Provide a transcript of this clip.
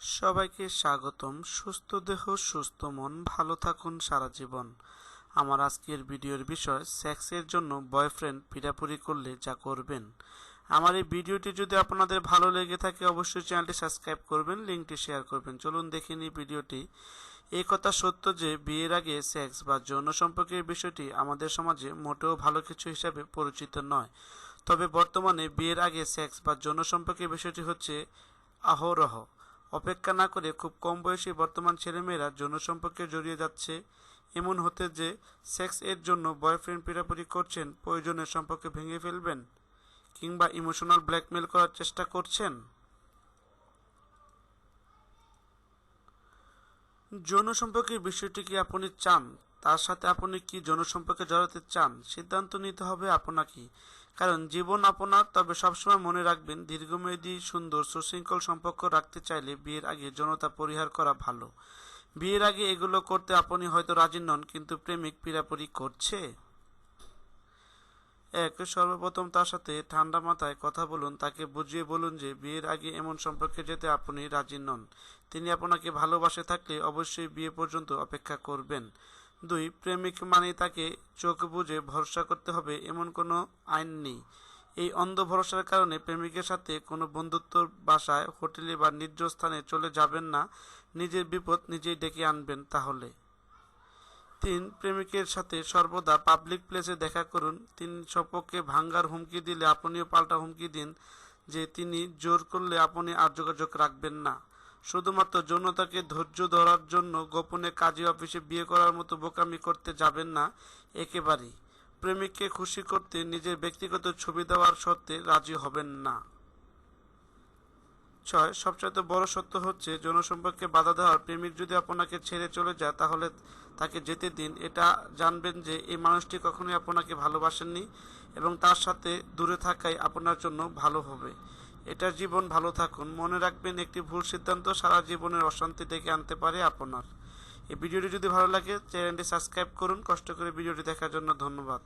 সবাইকে স্বাগতম। সুস্থ দেহ, সুস্থ মন, ভালো থাকুন সারা জীবন। আমার আজকের ভিডিওর বিষয়, সেক্সের জন্য বয়ফ্রেন্ড পিরাপুরি করলে যা করবেন। আমার এই ভিডিওটি যদি আপনাদের ভালো লেগে থাকে, অবশ্যই চ্যানেলটি সাবস্ক্রাইব করবেন, লিঙ্কটি শেয়ার করবেন। চলুন দেখে নিই ভিডিওটি। এই কথা সত্য যে, বিয়ের আগে সেক্স বা যৌন সম্পর্কের বিষয়টি আমাদের সমাজে মোটেও ভালো কিছু হিসাবে পরিচিত নয়। তবে বর্তমানে বিয়ের আগে সেক্স বা যৌন সম্পর্কের বিষয়টি হচ্ছে আহরহ। অপেক্ষা না করে খুব কম বয়সী বর্তমান ছেলেমেয়েরা যৌন সম্পর্কে জড়িয়ে যাচ্ছে। এমন হতে যে সেক্স এর জন্য বয়ফ্রেন্ড পিরাপুরি করছেন, প্রয়োজনের সম্পর্কে ভেঙে ফেলবেন কিংবা ইমোশনাল ব্ল্যাকমেল করার চেষ্টা করছেন? যৌন সম্পর্কের বিষয়টি কি আপনি চান? তার সাথে আপনি কি যৌন সম্পর্কে জড়াতে চান? সিদ্ধান্ত নিতে হবে আপনাকে। কারণ জীবন আপনার তবে সবসময় মনে রাখবেন, দীর্ঘমেয়াদী সুন্দর সুশৃঙ্খল সম্পর্ক রাখতে চাইলে বিয়ের আগে যৌনতা পরিহার করা ভালো। বিয়ের আগে এগুলো করতে আপনি হয়তো রাজি নন, কিন্তু প্রেমিক পিরাপুরি করছে? এক, সর্বপ্রথম তার সাথে ঠান্ডা মাথায় কথা বলুন, তাকে বুঝিয়ে বলুন যে বিয়ের আগে এমন সম্পর্কে যেতে আপনি রাজি নন। তিনি আপনাকে ভালোবাসে থাকলে অবশ্যই বিয়ে পর্যন্ত অপেক্ষা করবেন। দুই, প্রেমিক মানে তাকে চোখ বুঝে ভরসা করতে হবে এমন কোনো আইন নেই। এই অন্ধ ভরসার কারণে প্রেমিকের সাথে কোনো বন্ধুত্বর বাসায়, হোটেলে বা নির্জন স্থানে চলে যাবেন না। নিজের বিপদ নিজেই ডেকে আনবেন তাহলে। তিন, প্রেমিকের সাথে সর্বদা পাবলিক প্লেসে দেখা করুন। তিন, সপক্ষে ভাঙ্গার হুমকি দিলে আপনিও পাল্টা হুমকি দিন যে তিনি জোর করলে আপনি আর যোগাযোগ রাখবেন না। শুধুমাত্র যৌনতাকে ধৈর্য ধরার জন্য গোপনে কাজী অফিসে বিয়ে করার মতো বোকামি করতে যাবেন না একেবারেই। প্রেমিককে খুশি করতে নিজের ব্যক্তিগত ছবি দেওয়ার সত্ত্বে রাজি হবেন না। ছয়, সবচাইতে বড় সত্য হচ্ছে যৌন সম্পর্কে বাধা দেওয়ার প্রেমিক যদি আপনাকে ছেড়ে চলে যায়, তাহলে তাকে যেতে দিন। এটা জানবেন যে এই মানুষটি কখনোই আপনাকে ভালোবাসেননি এবং তার সাথে দূরে থাকাই আপনার জন্য ভালো হবে। এটার জীবন ভালো থাকুন। মনে রাখবেন, একটি ভুল সিদ্ধান্ত সারা জীবনের অশান্তি ডেকে আনতে পারে আপনার। এই ভিডিওটি যদি ভালো লাগে, চ্যানেলটি সাবস্ক্রাইব করুন। কষ্ট করে ভিডিওটি দেখার জন্য ধন্যবাদ।